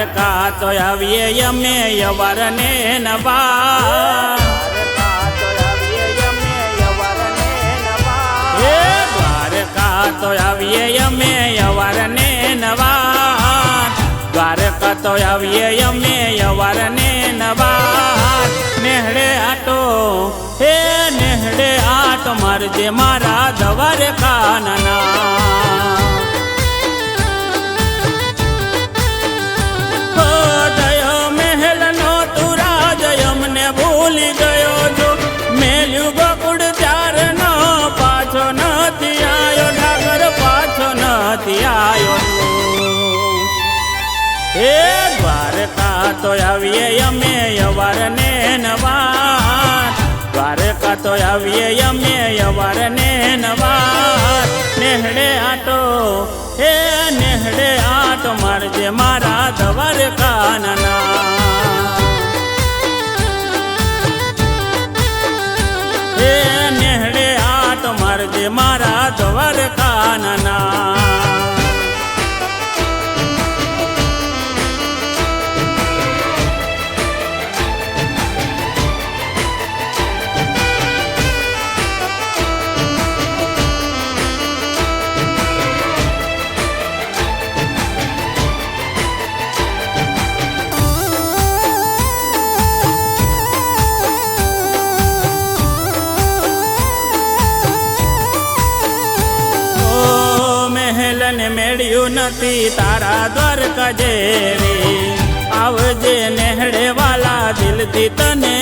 દ્વારકા તો આવીએ અમે યવરને નવા. એ દ્વારકા તો આવીએ અમે યવરને નવા. દ્વારકા તો આવીએ અમે યવરને નવા. નેહડે આટો, હે નેહડે આટ, મારજે મારા દ્વારકા નાના હે દ્વારકા તો આવીએ અમે યવારને નવાર. દ્વારકા તો આવીએ અમે યવારને નવાર. નેહડે આટો હે નેહડે આટો મારજે મારા દ્વારકા નાના નથી તારા દ્વારકા જેવી. આવજે નેહડે વાલા દિલથી તને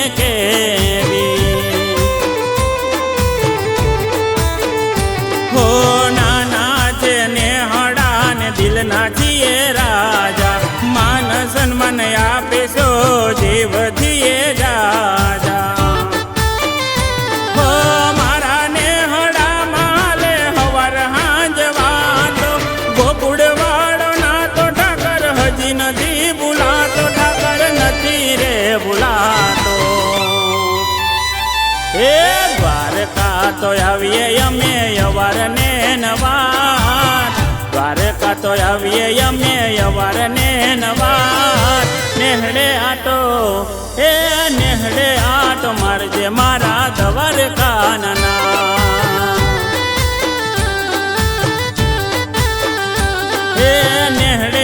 આવીએ અવાર ને નવાર. દ્વારકા તો આવીએ અમે યવારને નવાર. નેહડે આટો હે નેહડે આટો મારજે મારા દ્વારકા નાના હે નેહડે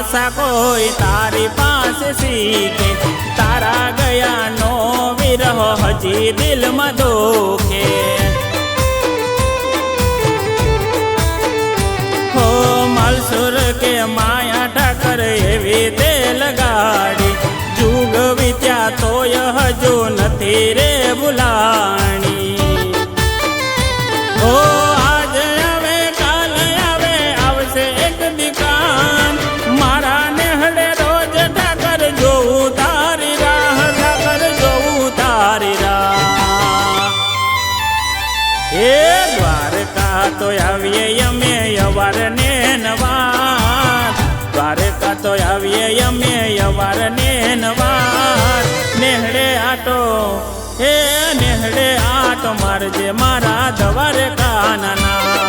ભાષા કોઈ તારી પાસે શીખે. તારા ગયાનો વિરહ હજી દિલમાં દુખે. હો મલસુર કે માયા ઠાકર એવી તેલ ગાડી. જુગ વિત્યા તોય હજુ નથી રે તો આવીએ અમે યવારને નવાર. નેહડે આટો હે નેહડે આટો મારજે મારા દવારે નાના